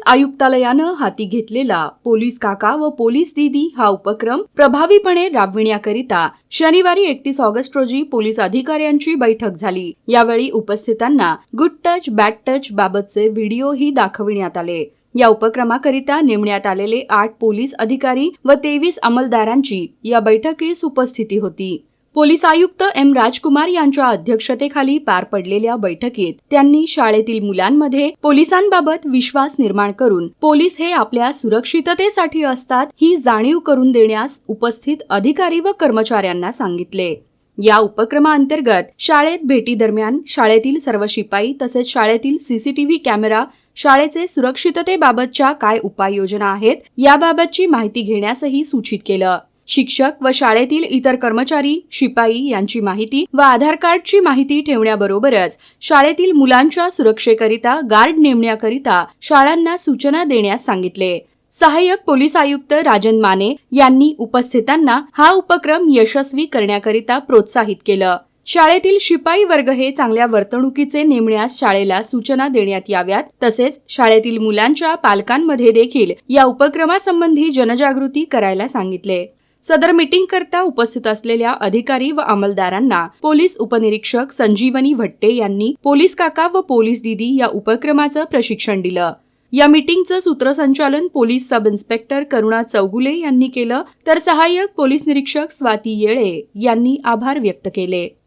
Police आयुक्तालयानं हाती घेतलेला पोलीस काका व पोलीस दीदी हा उपक्रम प्रभावीपणे राबविण्याकरिता शनिवारी एकतीस ऑगस्ट रोजी पोलीस अधिकाऱ्यांची बैठक झाली. यावेळी उपस्थितांना गुड टच बॅड टच बाबतचे व्हिडिओही दाखविण्यात आले. या उपक्रमाकरिता नेमण्यात आलेले आठ पोलीस अधिकारी व तेवीस अंमलदारांची या बैठकीस उपस्थिती होती. पोलीस आयुक्त एम राजकुमार यांच्या अध्यक्षतेखाली पार पडलेल्या बैठकीत त्यांनी शाळेतील मुलांमध्ये पोलिसांबाबत विश्वास निर्माण करून पोलीस हे आपल्या सुरक्षिततेसाठी असतात ही जाणीव करून देण्यास उपस्थित अधिकारी व कर्मचाऱ्यांना सांगितले. या उपक्रमाअंतर्गत शाळेत भेटी दरम्यान शाळेतील सर्व शिपाई तसेच शाळेतील सीसीटीव्ही कॅमेरा शाळेचे सुरक्षिततेबाबतच्या काय उपाययोजना आहेत याबाबतची माहिती घेण्यासही सूचित केलं. शिक्षक व शाळेतील इतर कर्मचारी शिपाई यांची माहिती व आधार कार्डची माहिती ठेवण्याबरोबरच शाळेतील मुलांच्या सुरक्षेकरिता गार्ड नेमण्याकरिता शाळांना सूचना देण्यास सांगितले. सहाय्यक पोलीस आयुक्त राजन माने यांनी उपस्थितांना हा उपक्रम यशस्वी करण्याकरिता प्रोत्साहित केलं. शाळेतील शिपाई वर्ग हे चांगल्या वर्तणुकीचे नेमण्यास शाळेला सूचना देण्यात याव्यात तसेच शाळेतील मुलांच्या पालकांमध्ये देखील या उपक्रमासंबंधी जनजागृती करायला सांगितले. सदर मीटिंग करता उपस्थित असलेल्या अधिकारी व अंमलदारांना पोलीस उपनिरीक्षक संजीवनी भट्टे यांनी पोलीस काका व पोलीस दिदी या उपक्रमाचं प्रशिक्षण दिलं. या मीटिंगचं सूत्रसंचालन police sub inspector Karuna Chougule यांनी केलं तर सहाय्यक पोलीस निरीक्षक स्वाती येळे यांनी आभार व्यक्त केले.